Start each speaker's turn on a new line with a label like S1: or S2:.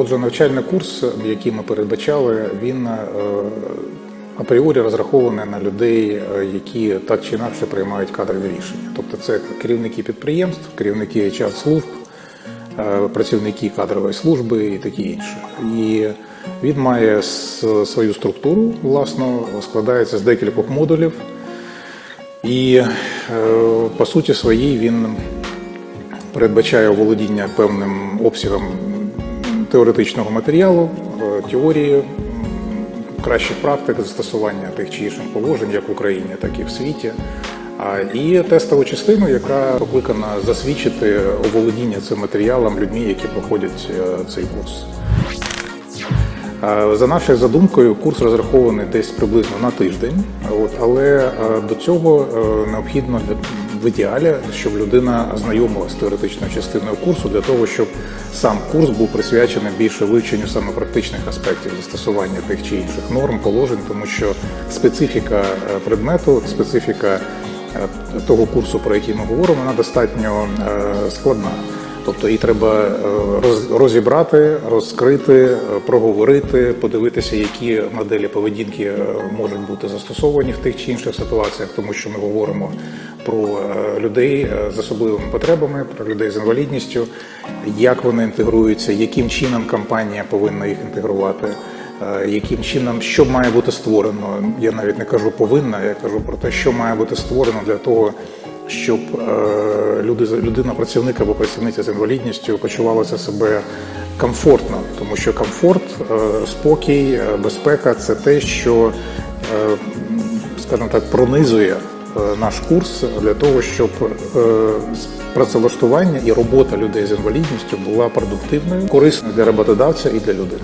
S1: Отже, навчальний курс, який ми передбачали, він е, апріорі розрахований на людей, е, які так чи інакше приймають кадрові рішення. Тобто це керівники підприємств, керівники HR служб, е, працівники кадрової служби і такі інше. І він має свою структуру, власно, складається з декількох модулів. І е, по суті своїй він передбачає володіння певним обсягом теоретичного матеріалу, е, теорії, кращих практик застосування тих чи інших положень, як в Україні, так і в світі. І тестову частину, яка покликана засвідчити оволодіння цим матеріалом людьми, які проходять е, цей курс. За нашою задумкою, курс розрахований десь приблизно на тиждень, от, але е, до цього е, необхідно в ідеалі, щоб людина ознайомилася з теоретичною частиною курсу для того, щоб сам курс був присвячений більше вивченню саме практичних аспектів застосування тих чи інших норм, положень, тому що специфіка предмету, специфіка того курсу, про який ми говоримо, вона достатньо е, складна. Тобто її треба е, розібрати, розкрити, е, проговорити, подивитися, які моделі поведінки е, можуть бути застосовані в тих чи інших ситуаціях, тому що ми говоримо про е, людей е, з особливими потребами, про людей з інвалідністю, як вони інтегруються, яким чином компанія повинна їх інтегрувати. Яким чином що має бути створено? Я навіть не кажу повинна, я кажу про те, що має бути створено для того, щоб е, люди, людина, працівник або працівниця з інвалідністю почувалася себе комфортно, тому що комфорт, е, спокій, е, безпека це те, що, скажімо так, пронизує наш курс для того, щоб працевлаштування і робота людей з інвалідністю була продуктивною, корисною для роботодавця і для людини.